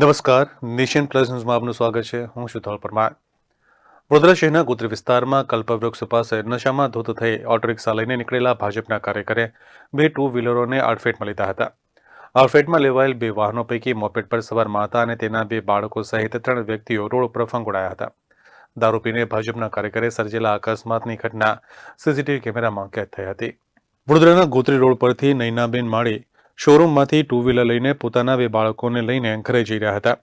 નમસ્કાર, nation plus ન્યૂઝમાં આપનું સ્વાગત છે. હું શુથળ પરમાર. વડોદરા શહેરના ગોત્રી વિસ્તારમાં કલ્પવૃક્ષ પાસે નશામાં ધૂત થઈ ઓટો રિક્ષા લઈને નીકળેલા ભાજપના કાર્યકરે બે ટુ વ્હીલરોને અડફેટમાં લીધા હતા. અડફેટમાં લેવાયેલ બે વાહનો પૈકી મોપેડ પર સવાર માતા અને તેના બે બાળકો સહિત ત્રણ વ્યક્તિઓ રોડ ઉપર ફંગોળાયા હતા. દારૂ પીને ભાજપના કાર્યકરે સર્જેલા અકસ્માતની ઘટના સીસીટીવી કેમેરામાં કેદ થઈ હતી. વડોદરાના ગોત્રી રોડ પરથી નૈનાબેન માળી શોરૂમમાંથી ટુ વ્હીલર લઈને પોતાના બે બાળકોને લઈને ઘરે જઈ રહ્યા હતા.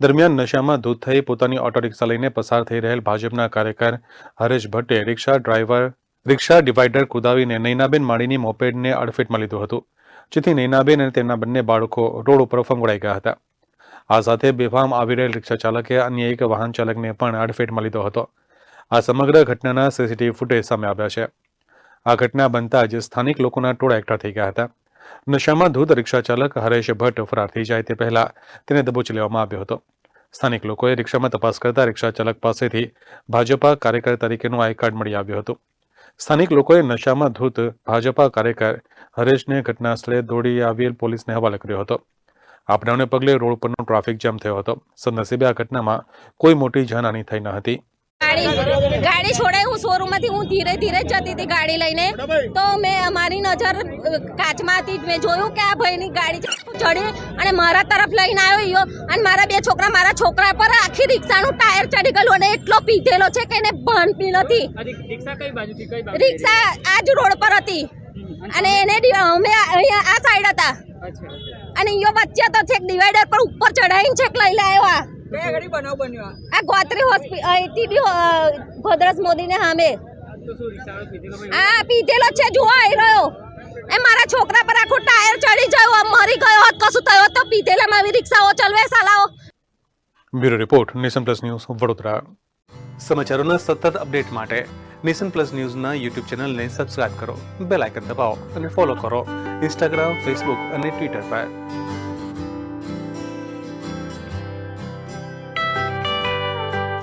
દરમિયાન નશામાં ધૂત થઈ પોતાની ઓટો રિક્ષા લઈને પસાર થઈ રહેલ ભાજપના કાર્યકર હરેશ ભટ્ટે રિક્ષા ડ્રાઈવર, રિક્ષા ડિવાઈડર કુદાવીને નૈનાબેન માળીની મોપેડને અડફેટમાં લીધું હતું, જેથી નૈનાબેન અને તેમના બંને બાળકો રોડ ઉપર ફંગોળાઈ ગયા હતા. આ સાથે બેફામ આવી રહેલ રિક્ષા ચાલકે અન્ય એક વાહન ચાલકને પણ અડફેટમાં લીધો હતો. આ સમગ્ર ઘટનાના સીસીટીવી ફૂટેજ સામે આવ્યા છે. આ ઘટના બનતા જ સ્થાનિક લોકોના ટોળા એકઠા થઈ ગયા હતા. નશામાં ધૂત રિક્ષા ચાલક હરેશ ભટ્ટ ફરાર થઈ જાય તે પહેલા તેને દબોચી લેવામાં આવ્યો હતો. સ્થાનિક લોકોએ રિક્ષામાં તપાસ કરતા રિક્ષા ચાલક પાસેથી ભાજપા કાર્યકર તરીકેનું આઈ કાર્ડ મળી આવ્યું હતું. સ્થાનિક લોકોએ નશામાં ધૂત ભાજપા કાર્યકર હરેશને ઘટના સ્થળે દોડી આવેલ પોલીસને હવાલે કર્યો હતો. આ પગલે રોડ પરનો ટ્રાફિક જામ થયો હતો. સદનસીબે આ ઘટનામાં કોઈ મોટી જાનહાની થઈ ન હતી. ગાડી ગાડી છોડે હું શોરૂમમાંથી હું ધીરે ધીરે જ જતી હતી ગાડી લઈને. તો મેં અમારી નજર કાચમાં હતી મેં જોયું કે આ ભાઈની ગાડી ચડી અને મારા તરફ લઈને આવ્યો અને મારા બે છોકરા મારા છોકરા પર આખી રિક્ષાનું ટાયર ચડી ગયેલું અને એટલો પીધેલો છે કે એને ભણપી નથી. રિક્ષા કઈ બાજુથી કઈ બાજુ રિક્ષા આજ રોડ પર હતી. અને એને અમે અહીંયા આ સાઈડ હતા. અને અહીંયા વચ્ચે તો છેક ડિવાઈડર પર ઉપર ચડાવીને છેક લઈ આવ્યા. આ. ગોત્રી હોસ્પિટલ ટીબી ભદ્રસ મોદીને સામે આ પીધેલો છે જુઓ આવી રહ્યો. એ મારા છોકરા પર આખો ટાયર ચડી ગયું આમ મરી ગયો હોત કશું થયું હોત તો પીધેલામાં આવી રિક્ષાઓ ચલવે સાલાઓ. Bureau report nation plus news Vadodara. સમાચારોના સતત અપડેટ માટે નેશન પ્લસ ન્યૂઝના યુટ્યુબ ચેનલને સબસ્ક્રાઇબ કરો બેલ આઇકન દબાવો અને ફોલો કરો ઇન્સ્ટાગ્રામ ફેસબુક અને ટ્વિટર પર.